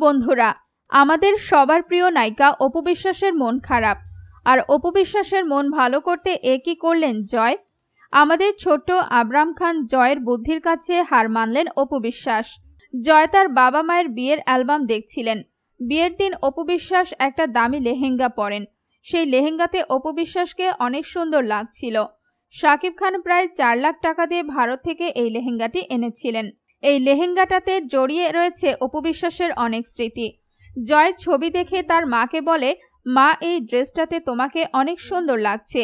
বন্ধুরা, আমাদের সবার প্রিয় নায়িকা অপু বিশ্বাসের মন খারাপ। আর অপু বিশ্বাসের মন ভালো করতে এ কি করলেন জয়? আমাদের ছোট্ট আবরাম খান জয়ের বুদ্ধির কাছে হার মানলেন অপু বিশ্বাস। জয় তার বাবা মায়ের বিয়ের অ্যালবাম দেখছিলেন। বিয়ের দিন অপু বিশ্বাস একটা দামি লেহেঙ্গা পরেন। সেই লেহেঙ্গাতে অপু বিশ্বাসকে অনেক সুন্দর লাগছিল। শাকিব খান প্রায় চার লাখ টাকা দিয়ে ভারত থেকে এই লেহেঙ্গাটি এনেছিলেন। এই লেহেঙ্গাটাতে জড়িয়ে রয়েছে অপবিশ্বাসের অনেক স্মৃতি। জয় ছবি দেখে তার মাকে বলে, মা, এই ড্রেসটাতে তোমাকে অনেক সুন্দর লাগছে।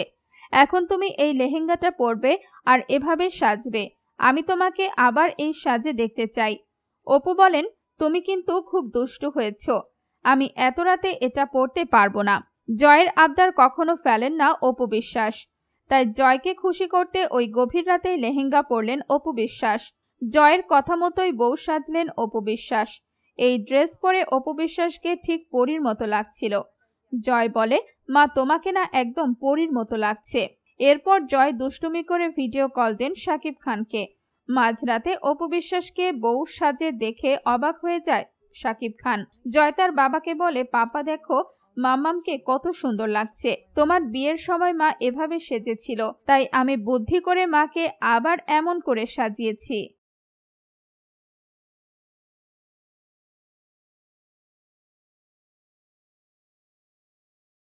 এখন তুমি এই লেহেঙ্গাটা পরবে আর এভাবে সাজবে। আমি তোমাকে আবার এই সাজে দেখতে চাই। অপু বলেন, তুমি কিন্তু খুব দুষ্টু হয়েছ। আমি এত রাতে এটা পরতে পারব না। জয়ের আবদার কখনো ফেলেন না অপু বিশ্বাস তাই জয়কে খুশি করতে ওই গভীর রাতে লেহেঙ্গা পরলেন অপু বিশ্বাস জয়ের কথা মতোই বউ সাজলেন অপু বিশ্বাস। এই ড্রেস পরে অপু বিশ্বাসকে ঠিক পরীর মতো লাগছিল। জয় বলে, মা, তোমাকে না একদম পরীর মতো লাগছে। এরপর জয় দুষ্টুমি করে ভিডিও কল দেন শাকিব খানকে। মাঝরাতে অপু বিশ্বাসকে বউ সাজে দেখে অবাক হয়ে যায় সাকিব খান। জয় তার বাবাকে বলে, পাপা, দেখো, মামামকে কত সুন্দর লাগছে। তোমার বিয়ের সময় মা এভাবে সেজেছিল, তাই আমি বুদ্ধি করে মাকে আবার এমন করে সাজিয়েছি।